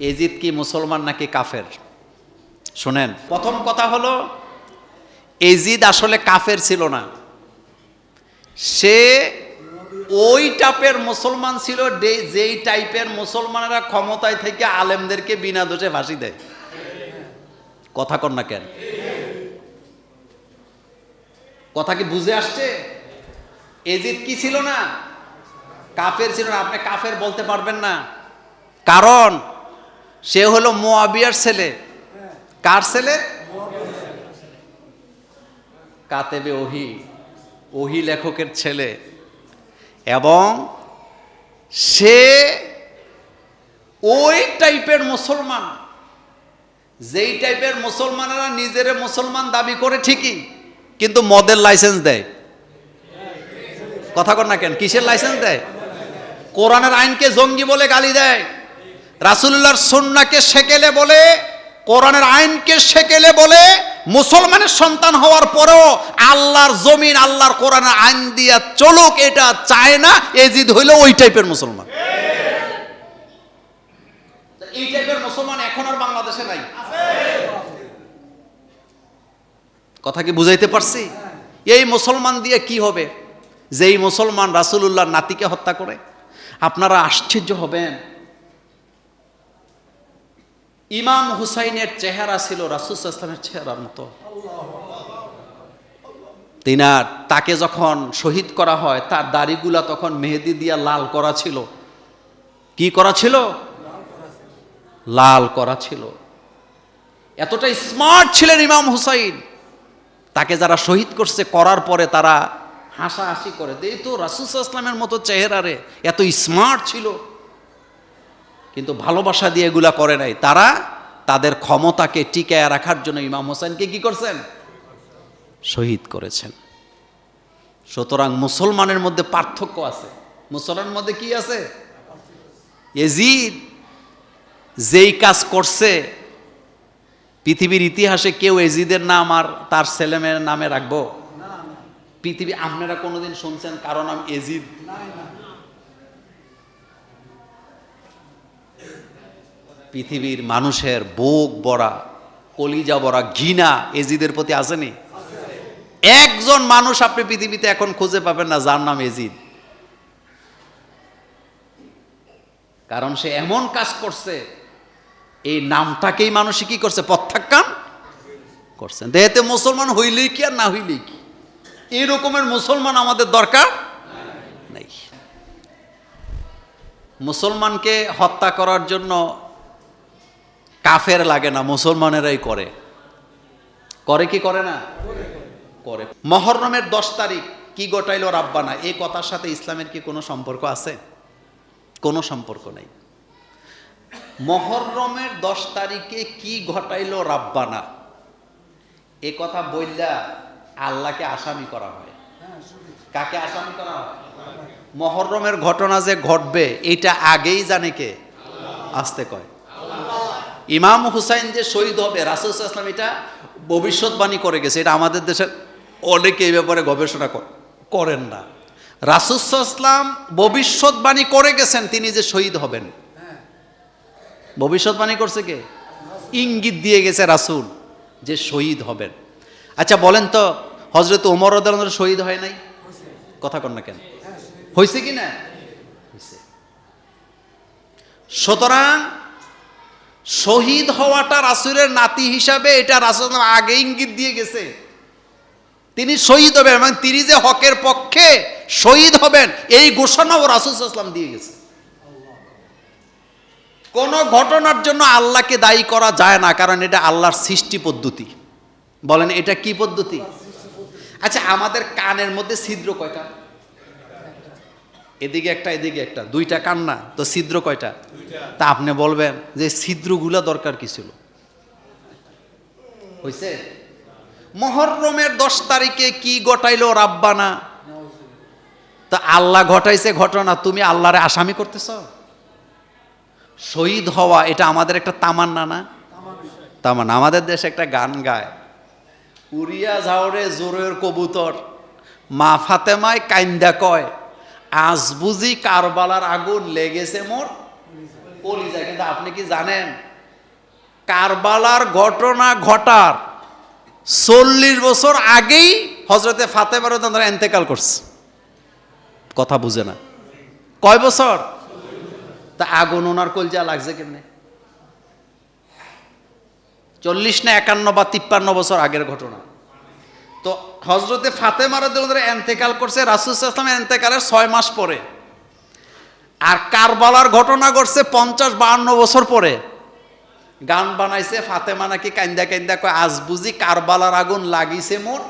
এজিদ কি মুসলমান নাকি কাফের? শোনেন, প্রথম কথা হলো, এজিদ আসলে কাফের ছিল না। সে ওই টাইপের মুসলমান ছিল যেই টাইপের মুসলমানেরা ক্ষমতায় থেকে আলেমদেরকে বিনা দোষে ফাঁসি দেয়। কথা কর না কেন? কথা কি বুঝে আসছে? এজিদ কি ছিল না? কাফের ছিল না। আপনি কাফের বলতে পারবেন না। কারণ সে হলো মোয়াবিয়ার ছেলে। কার ছেলে? কাতেবে ওহি ওহি লেখকের ছেলে। এবং সে ওই টাইপের মুসলমান। যেই টাইপের মুসলমানেরা নিজের মুসলমান দাবি করে ঠিকই, কিন্তু মদের লাইসেন্স দেয়। কথা কর না কেন? কিসের লাইসেন্স দেয়? কোরআনের আইনকে জঙ্গি বলে গালি দেয়। রাসুল্লাহর সন্নাকে সেকেলে বলে, কোরআনের আইনকে সেকেলে বলে, মুসলমানের সন্তান হওয়ার পরেও আল্লাহর জমিন, আল্লাহর কোরআনের আইন দিয়া চলুক, এটা চায় না এজিদ হইল ওই টাইপের মুসলমান। এই টাইপের মুসলমান এখন আর বাংলাদেশে নাই। কথা কি বুঝাইতে পারছি? এই মুসলমান দিয়ে কি হবে? যেই মুসলমান রাসুলুল্লাহর নাতিকে হত্যা করে, আপনারা আশ্চর্য হবেন। ইমাম হুসাইনের চেহারা ছিল রাসুলামের চেহারার মতো। তিনার তাকে যখন শহীদ করা হয়, তার দাড়িগুলা তখন মেহেদি দিয়া লাল করা ছিল। কি করা ছিল? লাল করা ছিল। এতটা স্মার্ট ছিলেন ইমাম হুসাইন। তাকে যারা শহীদ করছে, করার পরে তারা হাসাহাসি করে। এই তো রাসুসাল্লামের মতো চেহারা রে, এত স্মার্ট ছিল। কিন্তু ভালোবাসা দিয়ে এগুলা করে নাই। তারা তাদের ক্ষমতাকে টিকায় রাখার জন্য ইমাম হোসেনকে কি করছেন? শহীদ করেছেন। সুতরাং মুসলমানের মধ্যে পার্থক্য আছে। মুসলমানের মধ্যে কি আছে? এজিদ যেই কাজ করছে, পৃথিবীর ইতিহাসে কেউ এজিদের নাম আর তার ছেলেমেয়ের নামে রাখব? পৃথিবী, আপনারা কোনোদিন শুনছেন কারও নাম এজিদ? পৃথিবীর মানুষের বুক বড়া কলিজা বড়া ঘৃণা এজিদের প্রতি আসেনি? একজন মানুষ আপনি পৃথিবীতে এখন খুঁজে পাবেন না যার নাম এজিদ কারণ সে এমন কাজ করছে, এই নামটাকেই মানুষই কি করছে? প্রত্যাখ্যান করছেন দেহেতে মুসলমান হইলেই কি আর না হইলেই কি? এই রকমের মুসলমান আমাদের দরকার নেই। মুসলমানকে হত্যা করার জন্য কাফের লাগে না, মুসলমানেরাই করে। করে কি করে না? করে। মহরমের দশ তারিখ কি গোটাইলো রাব্বানা? এই কথার সাথে ইসলামের কি কোনো সম্পর্ক আছে? কোনো সম্পর্ক নেই। মহরমের দশ তারিখে কি ঘটাইলো রাব্বানা? এ কথা বললা আল্লাহকে আসামি করা হয়। কাকে আসামি করা হয়? মহরমের ঘটনা যে ঘটবে, এটা আগেই জানে কে? আসতে কয়। ইমাম হুসাইন যে শহীদ হবে, রাসুল ইসলাম এটা ভবিষ্যৎবাণী করে গেছে। এটা আমাদের দেশের অনেকে এই ব্যাপারে গবেষণা করেন না। রাসুসাল্লাম ভবিষ্যৎবাণী করে গেছেন, তিনি যে শহীদ হবেন। ভবিষ্যৎবাণী করছে কে? ইঙ্গিত দিয়ে গেছে রাসুল যে শহীদ হবেন। আচ্ছা বলেন তো হজরত উমর রদার শহীদ হয় নাই? কথা কন না কেন? হয়েছে কি না? সুতরাং শহীদ হওয়াটা রাসুলের নাতি হিসাবে এটা রাসুল আগে ইঙ্গিত দিয়ে গেছে। তিনি শহীদ হবেন এবং তিনি যে হকের পক্ষে শহীদ হবেন, এই ঘোষণাও রাসুল ইসলাম দিয়ে গেছে। কোন ঘটনার জন্য আল্লাহকে দায়ী করা যায় না, কারণ এটা আল্লাহর সৃষ্টি পদ্ধতি। বলেন, এটা কি পদ্ধতি? আচ্ছা আমাদের কানের মধ্যে ছিদ্র কয়টা? এদিকে একটা এদিকে একটা দুইটা কান্না তো ছিদ্র কয়টা? তা আপনি বলবেন যে ছিদ্রগুলা দরকার কি ছিল? হয়েছে মহরমের দশ তারিখে কি ঘটাইলো রাব্বানা? তা আল্লাহ ঘটাইছে ঘটনা তুমি আল্লাহরে আসামি করতেছ? শহীদ হওয়া এটা আমাদের একটা তামান্না না? তামান্না। আমাদের দেশে একটা গান গায় উড়িয়া ঝাউরে জোরের কবুতর মা ফাতেমায় কাইন্দা কয় আজ বুঝি কারবালার আগুন লেগেছে মোর কলিজা কিন্তু আপনি কি জানেন, কারবালার ঘটনা ঘটার চল্লিশ বছর আগেই হজরতে ফাতেমার তারা এন্তেকাল করছে। কথা বুঝে না। কয় বছর? তা আগুন ওনার কলজা লাগছে কেমনে? চল্লিশ না একান্ন বা তিপ্পান্ন বছর আগের ঘটনা। তো হজরতে ফাতেমার তারা এন্তেকাল করছে রাসুসাল্লামের এন্তেকালের ছয় মাস পরে। আর কারবালার ঘটনা ঘটছে পঞ্চাশ বাহান্ন বছর পরে। গান বানাইছে, ফাতেমা নাকি কান্দা কান্দা কয়, আজ বুঝি কারবালার আগুন লাগিছে মোর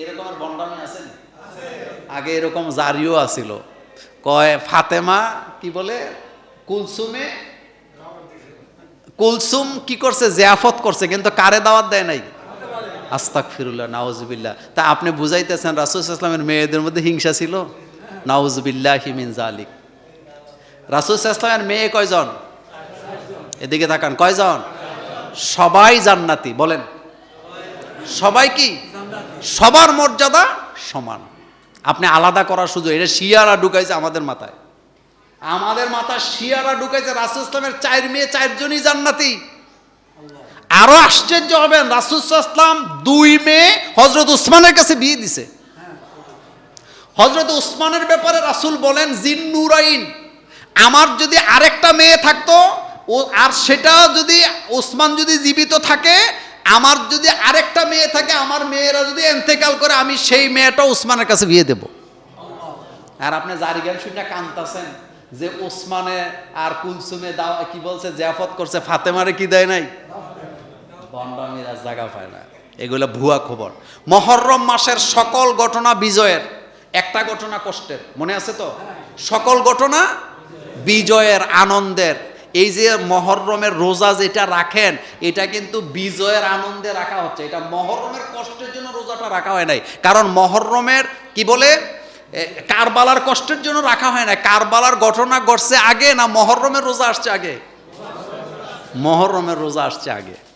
এরকম বন্ডামি আছে? আগে এরকম জারিও আছিল। কয়, ফাতেমা, কি বলে, কুলসুমে কুলসুম কি করছে, জিয়াফত করছে, কিন্তু কারে দাওয়াত দেয় নাই? আস্তাক ফিরুল্লাহ নাউজবিল্লাহ। তা আপনি বুঝাইতেছেন রাসুল ইসলামের মেয়েদের মধ্যে হিংসা ছিল? নাউজবিল্লাহ হিমিন জালিক রাসুল ইসলামের মেয়ে কয়জন? এদিকে তাকান, কয়জন? সবাই জান্নাতি, বলেন। সবাই কি? সবার মর্যাদা সমান। আপনি আলাদা করার সুযোগ, এটা শিয়ারা ঢুকাইছে আমাদের মাথায়। আমাদের মাথায় শিয়ারা ঢুকাইছে রাসুল ইসলামের চার মেয়ে, চারজনই জান্নাতি। আরও আশ্চর্য হবেন রাসুসলাম দুই মেয়ে হজরত উসমানের কাছে বিয়ে দিছে। হজরত উসমানের ব্যাপারে রাসুল বলেন, জিন নুরাইন, আমার যদি আরেকটা মেয়ে থাকতো, ও আর সেটা যদি ওসমান যদি জীবিত থাকে, আমার যদি আরেকটা মেয়ে থাকে, আমার মেয়েরা যদি এন্তেকাল করে, আমি সেই মেয়েটা ওসমানের কাছে বিয়ে দেব। আর আপনি জারি গান শুনে কান্তাছেন যে ওসমানে আর কুলসুমে দাওয়া কি বলছে, জিয়াফত করছে, ফাতেমারে কি দেয় নাই? জায়গা পায় না। এগুলো ভুয়া খবর। মহরম মাসের সকল ঘটনা বিজয়ের। একটা ঘটনা কষ্টের। মনে আছে তো? সকল ঘটনা বিজয়ের, আনন্দের। এই যে মহরমের রোজা যেটা রাখেন, এটা কিন্তু বিজয়ের আনন্দে রাখা হচ্ছে। এটা মহরমের কষ্টের জন্য রোজাটা রাখা হয় নাই। কারণ মহরমের, কি বলে? কারবালার কষ্টের জন্য রাখা হয় না কারবালার ঘটনা ঘটছে আগে না মহরমের রোজা আসছে আগে? মহরমের রোজা আসছে আগে।